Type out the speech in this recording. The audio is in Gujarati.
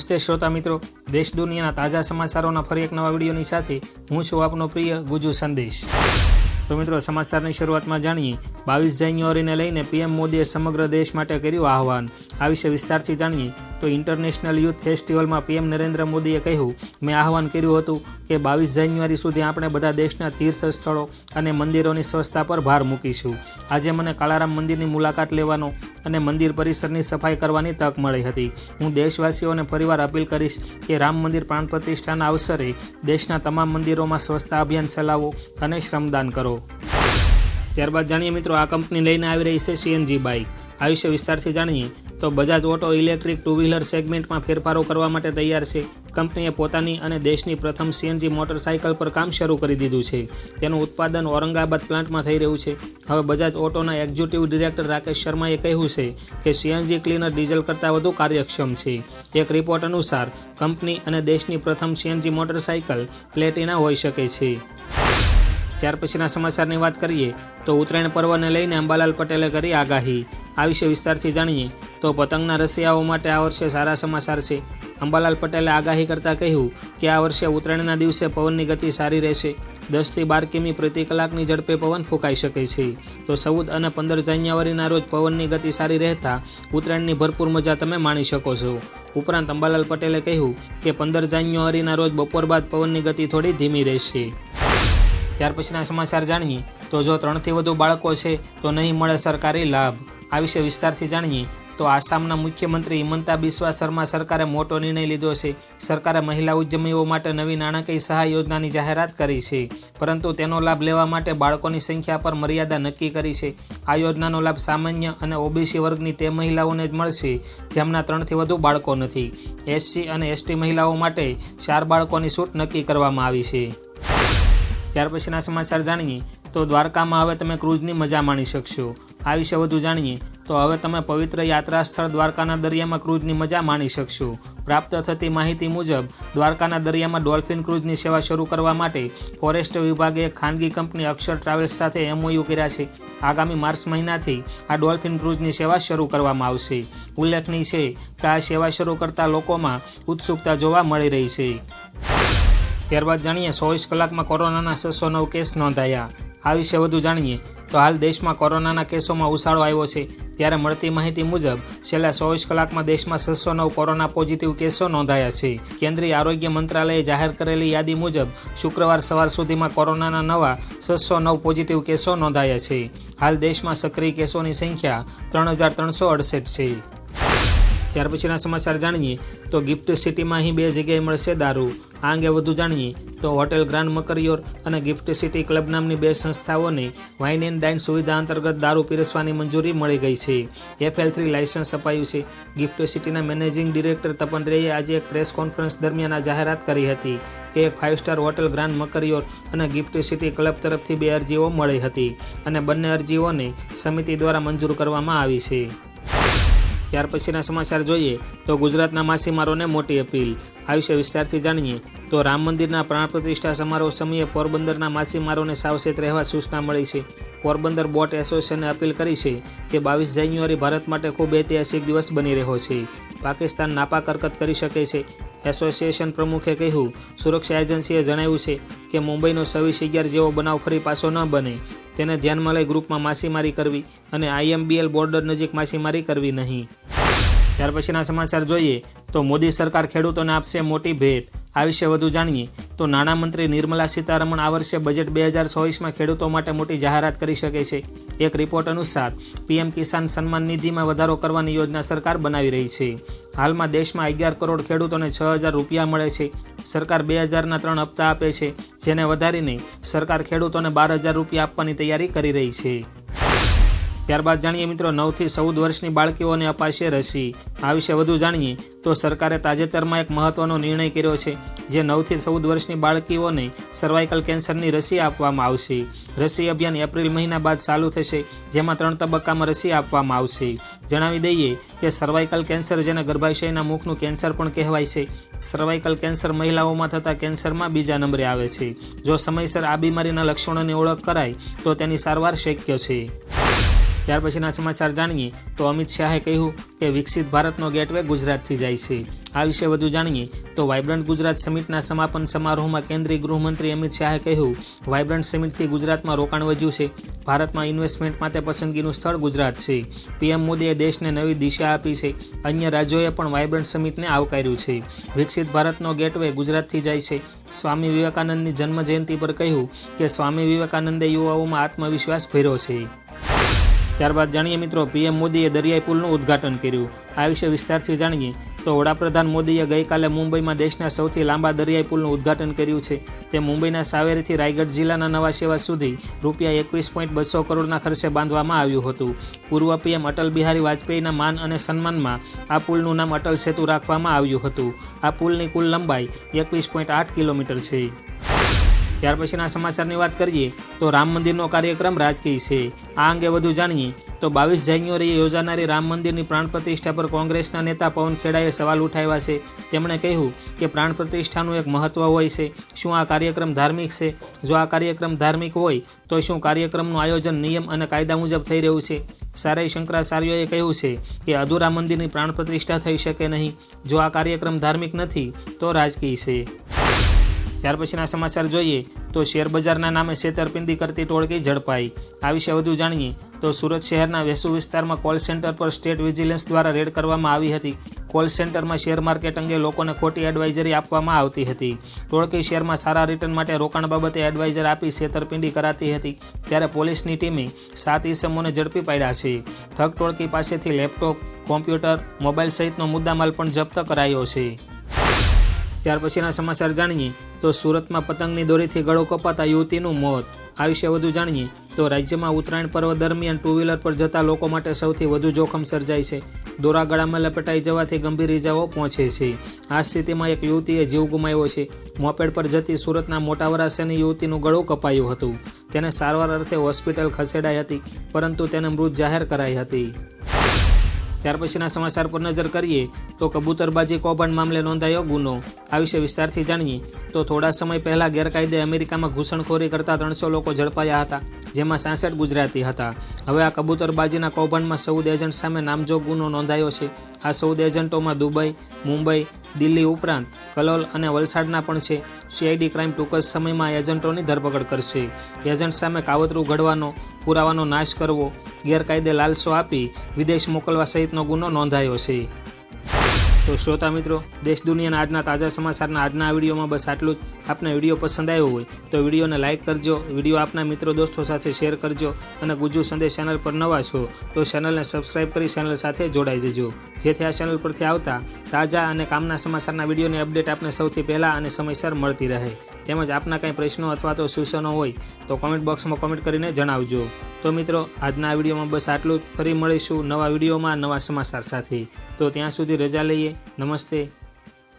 નમસ્તે શ્રોતા મિત્રો. દેશ દુનિયાના તાજા સમાચારોના ફરી એક નવા વિડીયોની સાથે હું છું આપનો પ્રિય ગુજુ સંદેશ. તો મિત્રો, સમાચારની શરૂઆતમાં જાણીએ. બાવીસ જાન્યુઆરીને લઈને પીએમ મોદીએ સમગ્ર દેશ માટે કર્યું આહવાન. આ વિશે વિસ્તારથી જાણીએ. તો ઇન્ટરનેશનલ યુથ ફેસ્ટિવલમાં પીએમ નરેન્દ્ર મોદીએ કહ્યું, મેં આહવાન કર્યું હતું કે બાવીસ જાન્યુઆરી સુધી આપણે બધા દેશના તીર્થ સ્થળો અને મંદિરોની સ્વચ્છતા પર ભાર મૂકીશું. આજે મને કાળારામ મંદિરની મુલાકાત લેવાનો અને મંદિર પરિસરની સફાઈ કરવાની તક મળી હતી. હું દેશવાસીઓને ફરીવાર અપીલ કરીશ કે રામ મંદિર પ્રાણ પ્રતિષ્ઠાના અવસરે દેશના તમામ મંદિરોમાં સ્વચ્છતા અભિયાન ચલાવો અને શ્રમદાન કરો. ત્યારબાદ જાણીએ મિત્રો, આ કંપની લઈને આવી રહી છે સીએનજી બાઇક આ વિશે વિસ્તારથી જાણીએ તો Bajaj auto electric two wheeler સેગમેન્ટમાં ફેરફારો કરવા માટે તૈયાર છે. કંપનીએ પોતાની અને દેશની પ્રથમ સીએનજી મોટરસાઇકલ પર કામ શરૂ કરી દીધું છે. તેનું ઉત્પાદન ઔરંગાબાદ પ્લાન્ટમાં થઈ રહ્યું છે. હવે બજાજ ઓટોના એક્ઝિક્યુટિવ ડિરેક્ટર રાકેશ શર્માએ કહ્યું છે કે સીએનજી ક્લીનર ડીઝલ કરતાં વધુ કાર્યક્ષમ છે. એક રિપોર્ટ અનુસાર, કંપની અને દેશની પ્રથમ સીએનજી મોટરસાઇકલ પ્લેટિના હોઈ શકે છે. ત્યાર પછીના સમાચારની વાત કરીએ તો ઉત્તરાયણ પર્વને લઈને અંબાલાલ પટેલે કરી આગાહી. આ વિશે વિસ્તારથી જાણીએ તો પતંગના રસિયાઓ માટે આ વર્ષે સારા સમાચાર છે. અંબાલાલ પટેલે આગાહી કરતાં કહ્યું કે આ વર્ષે ઉત્તરાયણના દિવસે પવનની ગતિ સારી રહેશે. દસથી બાર કિમી પ્રતિ કલાકની ઝડપે પવન ફૂંકાઈ શકે છે. તો ચૌદ અને પંદર જાન્યુઆરીના રોજ પવનની ગતિ સારી રહેતા ઉત્તરાયણની ભરપૂર મજા તમે માણી શકો છો. ઉપરાંત અંબાલાલ પટેલે કહ્યું કે પંદર જાન્યુઆરીના રોજ બપોર બાદ પવનની ગતિ થોડી ધીમી રહેશે. ત્યાર પછીના સમાચાર જાણીએ તો જો ત્રણથી વધુ બાળકો છે તો નહીં મળે સરકારી લાભ. આ વિશે વિસ્તારથી જાણીએ તો આસામના મુખ્યમંત્રી હિમંતા બિસ્વા શર્મા સરકારે મોટો નિર્ણય લીધો છે. સરકારે મહિલા ઉદ્યમીઓ માટે નવી નાણાકીય સહાય યોજનાની જાહેરાત કરી છે. પરંતુ તેનો લાભ લેવા માટે બાળકોની સંખ્યા પર મર્યાદા નક્કી કરી છે. આ યોજનાનો લાભ સામાન્ય અને ઓબીસી વર્ગની તે મહિલાઓને જ મળશે, જેમના ત્રણથી વધુ બાળકો નથી. એસસી અને એસટી મહિલાઓ માટે ચાર બાળકોની છૂટ નક્કી કરવામાં આવી છે. ત્યાર પછીના સમાચાર જાણીએ તો દ્વારકામાં હવે તમે ક્રૂઝની મજા માણી શકશો. આ વિશે વધુ જાણીએ તો હવે તમે પવિત્ર યાત્રા સ્થળ દ્વારકાના દરિયામાં ક્રૂઝની મજા માણી શકશો. પ્રાપ્ત થતી માહિતી મુજબ, દ્વારકાના દરિયામાં ડોલ્ફિન ક્રૂઝની સેવા શરૂ કરવા માટે ફોરેસ્ટ વિભાગે ખાનગી કંપની અક્ષર ટ્રાવેલ્સ સાથે એમઓયુ કર્યા છે. આગામી માર્ચ મહિનાથી આ ડોલ્ફિન ક્રૂઝની સેવા શરૂ કરવામાં આવશે. ઉલ્લેખનીય છે કે આ સેવા શરૂ કરતા લોકોમાં ઉત્સુકતા જોવા મળી રહી છે. ત્યારબાદ જાણીએ, ચોવીસ કલાકમાં કોરોનાના છસો નવ કેસ નોંધાયા. આ વિશે વધુ જાણીએ તો હાલ દેશમાં કોરોનાના કેસોમાં ઉછાળો આવ્યો છે. ત્યારે મળતી માહિતી મુજબ, છેલ્લા ચોવીસ કલાકમાં દેશમાં છસો નવ કોરોના પોઝિટિવ કેસો નોંધાયા છે. કેન્દ્રીય આરોગ્ય મંત્રાલયે જાહેર કરેલી યાદી મુજબ, શુક્રવાર સવાર સુધીમાં કોરોનાના નવા છસો નવ પોઝિટિવ કેસો નોંધાયા છે. હાલ દેશમાં સક્રિય કેસોની સંખ્યા ત્રણ હજાર ત્રણસો અડસઠ છે. ત્યાર પછીના સમાચાર જાણીએ તો ગિફ્ટ સિટીમાં અહીં બે જગ્યાએ મળશે દારૂ. આ અંગે વધુ જાણીએ તો હોટેલ ગ્રાન્ડ મકરિયોર અને ગિફ્ટ સિટી ક્લબ નામની બે સંસ્થાઓને વાઇન એન્ડ ડાઇન સુવિધા અંતર્ગત દારૂ પીરસવાની મંજૂરી મળી ગઈ છે. એફએલ થ્રી લાયસન્સ અપાયું છે. ગિફ્ટ સિટીના મેનેજિંગ ડિરેક્ટર તપન રેએ આજે એક પ્રેસ કોન્ફરન્સ દરમિયાન આ જાહેરાત કરી હતી કે એક five star hotel grand Mercure અને ગિફ્ટ સિટી ક્લબ તરફથી બે અરજીઓ મળી હતી અને બંને અરજીઓને સમિતિ દ્વારા મંજૂર કરવામાં આવી છે. ત્યાર પછીના સમાચાર જોઈએ તો ગુજરાતના માછીમારોને મોટી અપીલ આ વિશે વિસ્તારથી જાણીએ તો રામ મંદિરના પ્રાણ પ્રતિષ્ઠા સમારોહ સમયે પોરબંદરના માછીમારોને સાવચેત રહેવા સૂચના મળી છે. પોરબંદર બોટ એસોસિએશને અપીલ કરી છે કે બાવીસ જાન્યુઆરી ભારત માટે ખૂબ ઐતિહાસિક દિવસ બની રહ્યો છે. પાકિસ્તાન નાપાક હરકત કરી શકે છે. એસોસિએશન પ્રમુખે કહ્યું, સુરક્ષા એજન્સીએ જણાવ્યું છે કે મુંબઈનો છવ્વીસ અગિયાર જેવો બનાવ ફરી પાછો ન બને. તેને ધ્યાનમાં લઈ ગ્રુપમાં માછીમારી કરવી અને આઈએમબીએલ બોર્ડર નજીક માછીમારી કરવી નહીં. ત્યાર પછીના સમાચાર જોઈએ તો મોદી સરકાર ખેડૂતોને આપશે મોટી ભેટ. આ વિશે વધુ જાણીએ તો નાણામંત્રી નિર્મલા સીતારમણ આ વર્ષે બજેટ બે હજાર ચોવીસમાં ખેડૂતો માટે મોટી જાહેરાત કરી શકે છે. એક રિપોર્ટ અનુસાર, પીએમ કિસાન સન્માન નિધિમાં વધારો કરવાની યોજના સરકાર બનાવી રહી છે. હાલમાં દેશમાં અગિયાર કરોડ ખેડૂતોને છ હજાર રૂપિયા મળે છે. સરકાર બે હજારના ત્રણ હપ્તા આપે છે, જેને વધારીને સરકાર ખેડૂતોને બાર હજાર રૂપિયા આપવાની તૈયારી કરી રહી છે. ત્યારબાદ જાણીએ મિત્રો નવથી ચૌદ વર્ષની બાળકીઓને અપાશે રસી. આ વિશે વધુ જાણીએ તો સરકારે તાજેતરમાં એક મહત્વનો નિર્ણય કર્યો છે, જે નવથી ચૌદ વર્ષની બાળકીઓને સર્વાઇકલ કેન્સરની રસી આપવામાં આવશે. રસી અભિયાન એપ્રિલ મહિના બાદ ચાલુ થશે, જેમાં ત્રણ તબક્કામાં રસી આપવામાં આવશે. જણાવી દઈએ કે સર્વાઇકલ કેન્સર જેને ગર્ભાશયના મુખનું કેન્સર પણ કહેવાય છે સર્વાઇકલ કેન્સર મહિલાઓમાં થતા કેન્સરમાં બીજા નંબરે આવે છે. જો સમયસર આ બીમારીના લક્ષણોની ઓળખ કરાય, તો તેની સારવાર શક્ય છે. ત્યાર પછીના સમાચાર જાણીએ તો અમિત શાહે કહ્યું કે વિકસિત ભારતનો ગેટવે ગુજરાતથી જાય છે. આ વિશે વધુ જાણીએ તો વાઇબ્રન્ટ ગુજરાત સમિટના સમાપન સમારોહમાં કેન્દ્રીય ગૃહમંત્રી અમિત શાહે કહ્યું, વાઇબ્રન્ટ સમિટથી ગુજરાતમાં રોકાણ વધ્યું છે. ભારતમાં ઇન્વેસ્ટમેન્ટ માટે પસંદગીનું સ્થળ ગુજરાત છે. પીએમ મોદીએ દેશને નવી દિશા આપી છે. અન્ય રાજ્યોએ પણ વાઇબ્રન્ટ સમિટને આવકાર્યું છે. વિકસિત ભારતનો ગેટવે ગુજરાતથી જાય છે. સ્વામી વિવેકાનંદની જન્મ જયંતિ પર કહ્યું કે સ્વામી વિવેકાનંદે યુવાઓમાં આત્મવિશ્વાસ ભર્યો છે. ત્યારબાદ જાણીએ મિત્રો, પીએમ મોદીએ દરિયાઈ પુલનું ઉદ્ઘાટન કર્યું. આ વિશે વિસ્તારથી જાણીએ તો વડાપ્રધાન મોદીએ ગઈકાલે મુંબઈમાં દેશના સૌથી લાંબા દરિયાઈ પુલનું ઉદ્ઘાટન કર્યું છે. તે મુંબઈના સાવેરીથી રાયગઢ જિલ્લાના નવા સેવા સુધી રૂપિયા એકવીસ પોઈન્ટ બસો કરોડના ખર્ચે બાંધવામાં આવ્યું હતું. પૂર્વ પીએમ અટલ બિહારી વાજપેયીના માન અને સન્માનમાં આ પુલનું નામ અટલ સેતુ રાખવામાં આવ્યું હતું. આ પુલની કુલ લંબાઈ એકવીસ પોઈન્ટ આઠ કિલોમીટર છે. ત્યાર પછીના સમાચારની વાત કરીએ તો રામ મંદિરનો કાર્યક્રમ રાજકીય છે. આ અંગે વધુ જાણીએ તો બાવીસ જાન્યુઆરીએ યોજાનારી રામ મંદિરની પ્રાણ પ્રતિષ્ઠા પર કોંગ્રેસના નેતા પવન ખેડાએ સવાલ ઉઠાવ્યા છે. તેમણે કહ્યું કે પ્રાણ પ્રતિષ્ઠાનું એક મહત્ત્વ હોય છે. શું આ કાર્યક્રમ ધાર્મિક છે? જો આ કાર્યક્રમ ધાર્મિક હોય, તો શું કાર્યક્રમનું આયોજન નિયમ અને કાયદા મુજબ થઈ રહ્યું છે? સારાઈ શંકરાચાર્યોએ કહ્યું છે કે અધૂરા મંદિરની પ્રાણ પ્રતિષ્ઠા થઈ શકે નહીં. જો આ કાર્યક્રમ ધાર્મિક નથી, તો રાજકીય છે. ત્યાર પછીના સમાચાર જોઈએ તો શેરબજારના નામે છેતરપિંડી કરતી ટોળકી ઝડપાઈ. આ વિશે વધુ જાણીએ તો સુરત શહેરના વેસુ વિસ્તારમાં કોલ સેન્ટર પર સ્ટેટ વિજિલન્સ દ્વારા રેડ કરવામાં આવી હતી. કોલ સેન્ટરમાં શેર માર્કેટ અંગે લોકોને ખોટી એડવાઇઝરી આપવામાં આવતી હતી. ટોળકી શેરમાં સારા રિટર્ન માટે રોકાણ બાબતે એડવાઇઝર આપી છેતરપિંડી કરાતી હતી. ત્યારે પોલીસની ટીમે સાત ઇસમોને ઝડપી પાડ્યા છે. ઠગ ટોળકી પાસેથી લેપટોપ, કોમ્પ્યુટર, મોબાઈલ સહિતનો મુદ્દામાલ પણ જપ્ત કરાયો છે. ત્યાર પછીના સમાચાર જાણીએ તો સુરતમાં પતંગની દોરીથી ગળો કપાતા યુવતીનું મોત. આ વિશે વધુ જાણીએ તો રાજ્યમાં ઉત્તરાયણ પર્વ દરમિયાન ટુ વ્હીલર પર જતા લોકો માટે સૌથી વધુ જોખમ સર્જાય છે. દોરા ગળામાં લપેટાઈ જવાથી ગંભીર ઇજાઓ પહોંચે છે. આ સ્થિતિમાં એક યુવતીએ જીવ ગુમાવ્યો છે. મોપેડ પર જતી સુરતના મોટા વરાસેની યુવતીનું ગળું કપાયું હતું. તેને સારવાર અર્થે હોસ્પિટલ ખસેડાઈ હતી, પરંતુ તેને મૃત જાહેર કરાઈ હતી. ત્યાર પછીના સમાચાર પર નજર કરીએ તો કબૂતરબાજી કૌભાંડ મામલે નોંધાયો ગુનો. આ વિશે વિસ્તારથી જાણીએ તો થોડા સમય પહેલાં ગેરકાયદે અમેરિકામાં ઘૂસણખોરી કરતા ત્રણસો લોકો ઝડપાયા હતા, જેમાં સાસઠ ગુજરાતી હતા. હવે આ કબૂતરબાજીના કૌભાંડમાં સૌદ એજન્ટ સામે નામજોગ ગુનો નોંધાયો છે. આ સૌદ એજન્ટોમાં દુબઈ, મુંબઈ, દિલ્હી ઉપરાંત કલોલ અને વલસાડના પણ છે. સીઆઈડી ક્રાઇમ ટૂંક જ સમયમાં એજન્ટોની ધરપકડ કરશે. એજન્ટ સામે કાવતરું ઘડવાનો પુરાવાનો નાશ કરવો, ગેરકાયદે લાલસો આપી વિદેશ મોકલવા સહિતનો ગુનો નોંધાયો છે. તો શ્રોતા મિત્રો, દેશ દુનિયાના આજના તાજા સમાચારના આજના વિડીયોમાં બસ આટલું જ. આપને વીડિયો પસંદ આવ્યો હોય તો વિડીયોને લાઇક કરજો, વીડિયો આપના મિત્રો દોસ્તો સાથે શેર કરજો અને ગુજુ સંદેશ ચેનલ પર નવા છો તો ચેનલને સબસ્ક્રાઇબ કરી ચેનલ સાથે જોડાઈ જજો. જેથી આ ચેનલ પરથી આવતા તાજા અને કામના સમાચારના વિડીયોની અપડેટ આપને સૌથી પહેલાં અને સમયસર મળતી રહે. તેમજ આપના કંઈ પ્રશ્નો અથવા તો સૂચનો હોય તો કોમેન્ટ બોક્સમાં કોમેન્ટ કરીને જણાવજો. તો મિત્રો, આજના વિડીયોમાં બસ આટલું જ. ફરી મળીશું નવા વિડીયોમાં નવા સમાચાર સાથે. તો ત્યાં સુધી રજા લઈએ. નમસ્તે.